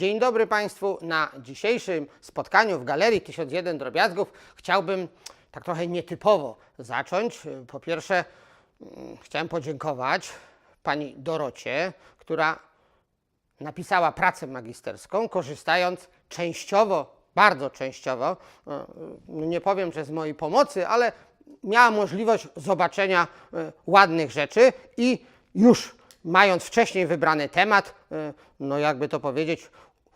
Dzień dobry Państwu. Na dzisiejszym spotkaniu w Galerii 1001 Drobiazgów chciałbym tak trochę nietypowo zacząć. Po pierwsze, mm, chciałem podziękować pani Dorocie, która napisała pracę magisterską, korzystając częściowo, bardzo częściowo, e, nie powiem, że z mojej pomocy, ale miała możliwość zobaczenia e, ładnych rzeczy i już mając wcześniej wybrany temat, e, no jakby to powiedzieć,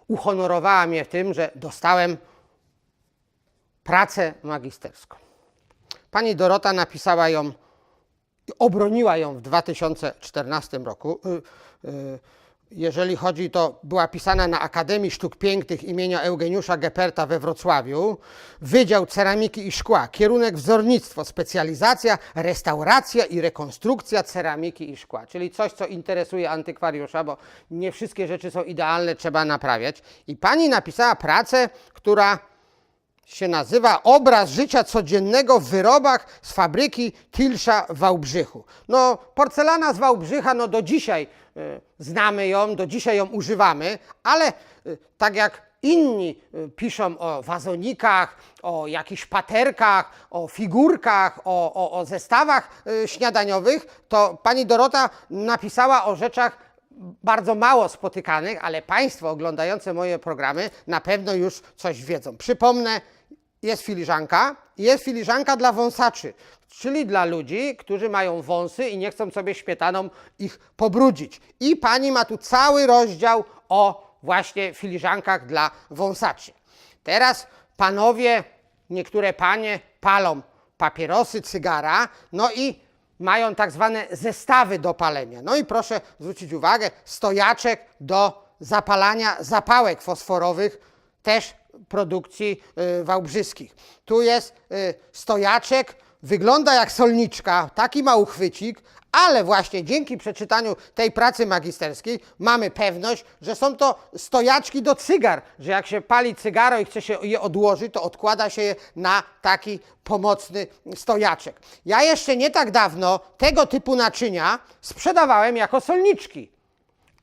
uhonorowała mnie tym, że dostałem pracę magisterską. Pani Dorota napisała ją obroniła ją w 2014 roku. Y, y, Jeżeli chodzi, to była pisana na Akademii Sztuk Pięknych imienia Eugeniusza Geperta we Wrocławiu. Wydział Ceramiki i Szkła, kierunek wzornictwo, specjalizacja, restauracja i rekonstrukcja ceramiki i szkła. Czyli coś, co interesuje antykwariusza, bo nie wszystkie rzeczy są idealne, trzeba naprawiać. I pani napisała pracę, która się nazywa Obraz życia codziennego w wyrobach z fabryki Tilsza w Wałbrzychu. No, porcelana z Wałbrzycha, no do dzisiaj y, znamy ją, do dzisiaj ją używamy, ale y, tak jak inni y, piszą o wazonikach, o jakichś paterkach, o figurkach, o, o, o zestawach y, śniadaniowych, to pani Dorota napisała o rzeczach bardzo mało spotykanych, ale Państwo oglądające moje programy na pewno już coś wiedzą. Przypomnę, jest filiżanka, jest filiżanka dla wąsaczy, czyli dla ludzi, którzy mają wąsy i nie chcą sobie śmietaną ich pobrudzić. I pani ma tu cały rozdział o właśnie filiżankach dla wąsaczy. Teraz panowie, niektóre panie palą papierosy, cygara, no i mają tak zwane zestawy do palenia. No i proszę zwrócić uwagę, stojaczek do zapalania zapałek fosforowych, też produkcji y, wałbrzyskich. Tu jest y, stojaczek, wygląda jak solniczka, taki ma uchwycik, ale właśnie dzięki przeczytaniu tej pracy magisterskiej mamy pewność, że są to stojaczki do cygar, że jak się pali cygaro i chce się je odłożyć, to odkłada się je na taki pomocny stojaczek. Ja jeszcze nie tak dawno tego typu naczynia sprzedawałem jako solniczki,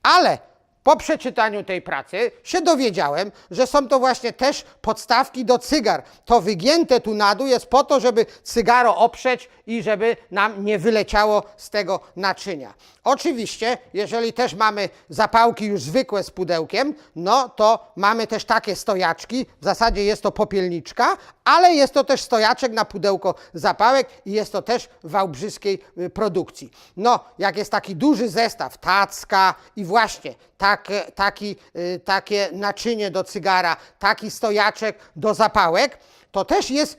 ale po przeczytaniu tej pracy się dowiedziałem, że są to właśnie też podstawki do cygar. To wygięte tu na dół jest po to, żeby cygaro oprzeć i żeby nam nie wyleciało z tego naczynia. Oczywiście, jeżeli też mamy zapałki już zwykłe z pudełkiem, no to mamy też takie stojaczki. W zasadzie jest to popielniczka, ale jest to też stojaczek na pudełko zapałek i jest to też wałbrzyskiej y, produkcji. No, jak jest taki duży zestaw, tacka i właśnie takie, taki, y, takie naczynie do cygara, taki stojaczek do zapałek, to też jest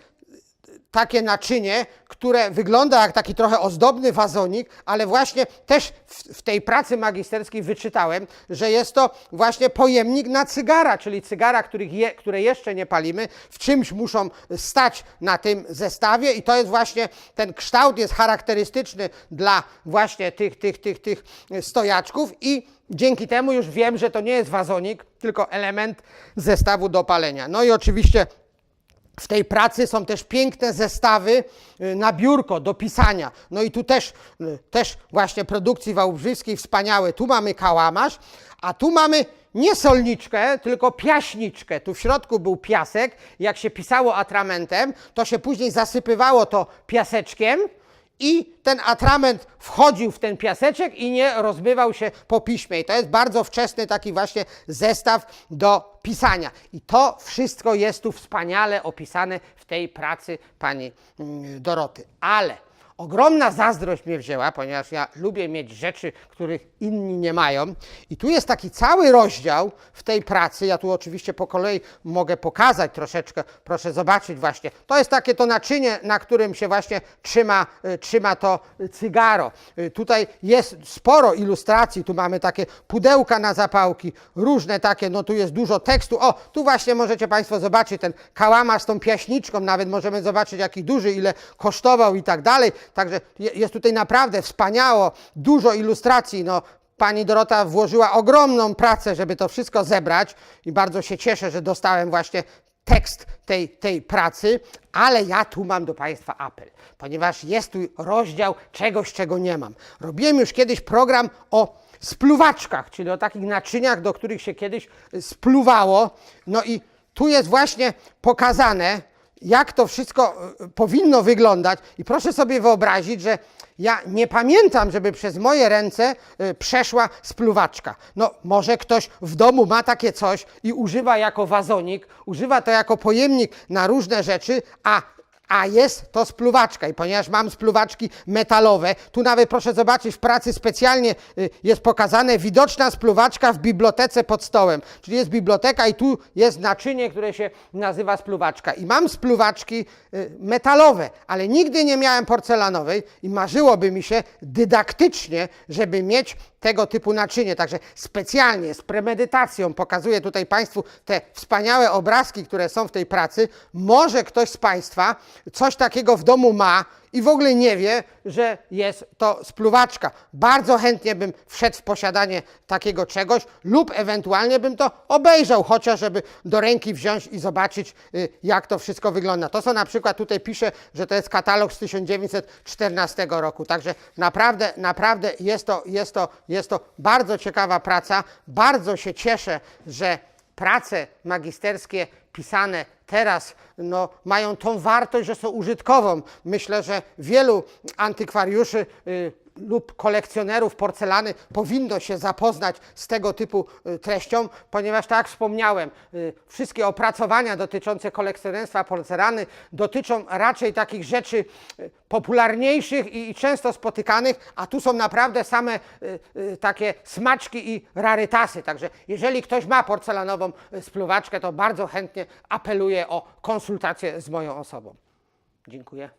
takie naczynie, które wygląda jak taki trochę ozdobny wazonik, ale właśnie też w, w, tej pracy magisterskiej wyczytałem, że jest to właśnie pojemnik na cygara, czyli cygara, których je, które jeszcze nie palimy, w czymś muszą stać na tym zestawie i to jest właśnie, ten kształt jest charakterystyczny dla właśnie tych, tych, tych, tych stojaczków i dzięki temu już wiem, że to nie jest wazonik, tylko element zestawu do palenia. No i oczywiście w tej pracy są też piękne zestawy y, na biurko do pisania. No i tu też, y, też właśnie produkcji wałbrzyskiej wspaniałe. Tu mamy kałamarz, a tu mamy nie solniczkę, tylko piaśniczkę. Tu w środku był piasek. Jak się pisało atramentem, to się później zasypywało to piaseczkiem i ten atrament wchodził w ten piaseczek i nie rozmywał się po piśmie. I to jest bardzo wczesny taki właśnie zestaw do pisania. I to wszystko jest tu wspaniale opisane w tej pracy pani mm, Doroty. Ale ogromna zazdrość mnie wzięła, ponieważ ja lubię mieć rzeczy, których inni nie mają. I tu jest taki cały rozdział w tej pracy. Ja tu oczywiście po kolei mogę pokazać troszeczkę. Proszę zobaczyć właśnie. To jest takie to naczynie, na którym się właśnie trzyma, y, trzyma to cygaro. Y, Tutaj jest sporo ilustracji. Tu mamy takie pudełka na zapałki, różne takie, no tu jest dużo tekstu. O, tu właśnie możecie Państwo zobaczyć ten kałamarz z tą piaśniczką. Nawet możemy zobaczyć, jaki duży, ile kosztował i tak dalej. Także je- jest tutaj naprawdę wspaniało, dużo ilustracji. No, Pani Dorota włożyła ogromną pracę, żeby to wszystko zebrać i bardzo się cieszę, że dostałem właśnie tekst tej, tej pracy, ale ja tu mam do Państwa apel, ponieważ jest tu rozdział czegoś, czego nie mam. Robiłem już kiedyś program o spluwaczkach, czyli o takich naczyniach, do których się kiedyś spluwało. No i tu jest właśnie pokazane, jak to wszystko y, powinno wyglądać. I proszę sobie wyobrazić, że ja nie pamiętam, żeby przez moje ręce y, przeszła spluwaczka. No, może ktoś w domu ma takie coś i używa jako wazonik, używa to jako pojemnik na różne rzeczy, a a jest to spluwaczka i ponieważ mam spluwaczki metalowe, tu nawet proszę zobaczyć, w pracy specjalnie y, jest pokazane widoczna spluwaczka w bibliotece pod stołem. Czyli jest biblioteka i tu jest naczynie, które się nazywa spluwaczka. I mam spluwaczki y, metalowe, ale nigdy nie miałem porcelanowej i marzyłoby mi się dydaktycznie, żeby mieć tego typu naczynie. Także specjalnie, z premedytacją pokazuję tutaj Państwu te wspaniałe obrazki, które są w tej pracy. Może ktoś z Państwa coś takiego w domu ma i w ogóle nie wie, że jest to spluwaczka. Bardzo chętnie bym wszedł w posiadanie takiego czegoś lub ewentualnie bym to obejrzał, chociaż żeby do ręki wziąć i zobaczyć, y, jak to wszystko wygląda. To, co na przykład tutaj pisze, że to jest katalog z 1914 roku. Także naprawdę, naprawdę jest to, jest to, jest to bardzo ciekawa praca. Bardzo się cieszę, że prace magisterskie pisane teraz no, mają tą wartość, że są użytkową. Myślę, że wielu antykwariuszy y, lub kolekcjonerów porcelany powinno się zapoznać z tego typu y, treścią, ponieważ tak jak wspomniałem, y, wszystkie opracowania dotyczące kolekcjonerstwa porcelany dotyczą raczej takich rzeczy y, popularniejszych i, często spotykanych, a tu są naprawdę same takie smaczki i rarytasy. Także jeżeli ktoś ma porcelanową spluwaczkę, to bardzo chętnie apeluję o konsultację z moją osobą. Dziękuję.